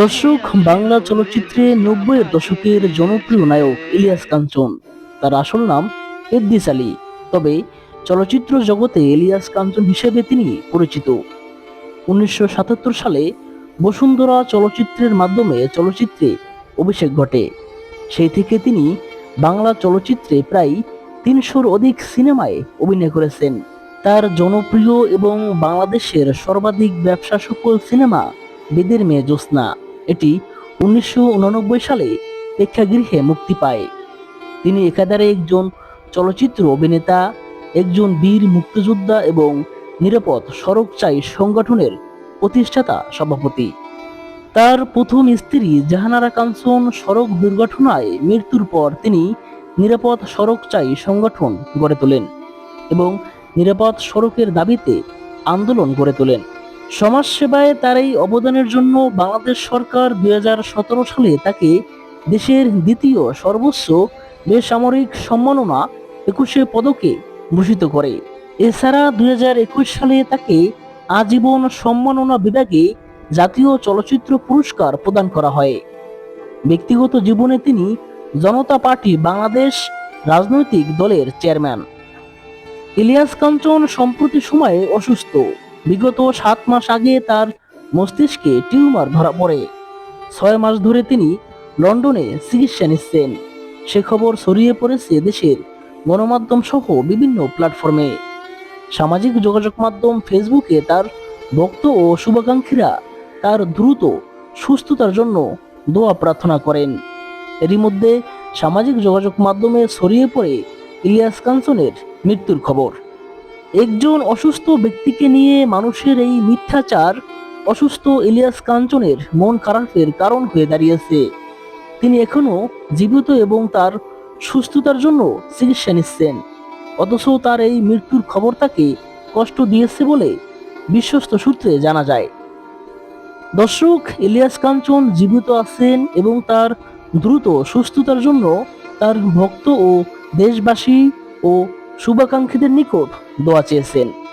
দর্শক, বাংলা চলচ্চিত্রে নব্বইয়ের দশকের জনপ্রিয় নায়ক ইলিয়াস কাঞ্চন। তার আসল নাম এদ্দিস আলী তবে চলচ্চিত্র জগতে ইলিয়াস কাঞ্চন হিসেবে তিনি পরিচিত। উনিশশো সাতাত্তর সালে বসুন্ধরা চলচ্চিত্রের মাধ্যমে চলচ্চিত্রে অভিষেক ঘটে। সেই থেকে তিনি বাংলা চলচ্চিত্রে প্রায় তিনশোর অধিক সিনেমায় অভিনয় করেছেন। তার জনপ্রিয় এবং বাংলাদেশের সর্বাধিক ব্যবসা সফল সিনেমা বেদের মেয়ে জ্যোৎস্না। এটি উনিশশো সালে প্রেক্ষাগৃহে মুক্তি পায়। তিনি একাধারে একজন চলচ্চিত্র অভিনেতা, একজন বীর মুক্তিযোদ্ধা এবং নিরাপদ সড়ক চাই সংগঠনের প্রতিষ্ঠাতা সভাপতি। তার প্রথম স্ত্রী জাহানারা কাঞ্চন সড়ক দুর্ঘটনায় মৃত্যুর পর তিনি নিরাপদ সড়ক চাই সংগঠন গড়ে তোলেন এবং নিরাপদ সড়কের দাবিতে আন্দোলন গড়ে তোলেন। সমাজ সেবায় তার এই অবদানের জন্য বাংলাদেশ সরকার দুই হাজার সতেরো সালে তাকে দেশের দ্বিতীয় সর্বোচ্চ বেসামরিক সম্মাননা একুশে পদকে ভূষিত করে। এছাড়া দুই হাজার একুশ সালে তাকে আজীবন সম্মাননা বিভাগে জাতীয় চলচ্চিত্র পুরস্কার প্রদান করা হয়। ব্যক্তিগত জীবনে তিনি জনতা পার্টি বাংলাদেশ রাজনৈতিক দলের চেয়ারম্যান। ইলিয়াস কাঞ্চন সম্প্রতি সময়ে অসুস্থ। বিগত সাত মাস আগে তার মস্তিষ্কে টিউমার ধরা পড়ে। ছয় মাস ধরে তিনি লন্ডনে চিকিৎসা নিচ্ছেন। সে খবর ছড়িয়ে পড়েছে দেশের গণমাধ্যম সহ বিভিন্ন প্ল্যাটফর্মে। সামাজিক যোগাযোগ মাধ্যম ফেসবুকে তার ভক্ত ও শুভাকাঙ্ক্ষীরা তার দ্রুত সুস্থতার জন্য দোয়া প্রার্থনা করেন। এরই মধ্যে সামাজিক যোগাযোগ মাধ্যমে ছড়িয়ে পড়ে ইলিয়াস কাঞ্চনের মৃত্যুর খবর। একজন অসুস্থ ব্যক্তিকে নিয়ে মানুষের এই মিথ্যাচার অসুস্থ ইলিয়াস কাঞ্চনের মন খারাপের কারণ হয়ে দাঁড়িয়েছে। তিনি এখনও জীবিত এবং তার সুস্থতার জন্য চিকিৎসা নিচ্ছেন। অথচ তার এই মৃত্যুর খবর তাকে কষ্ট দিয়েছে বলে বিশ্বস্ত সূত্রে জানা যায়। দর্শক, ইলিয়াস কাঞ্চন জীবিত আছেন এবং তার দ্রুত সুস্থতার জন্য তার ভক্ত ও দেশবাসী ও শুভাকাঙ্ক্ষীদের নিকট দোয়া চেয়েছেন।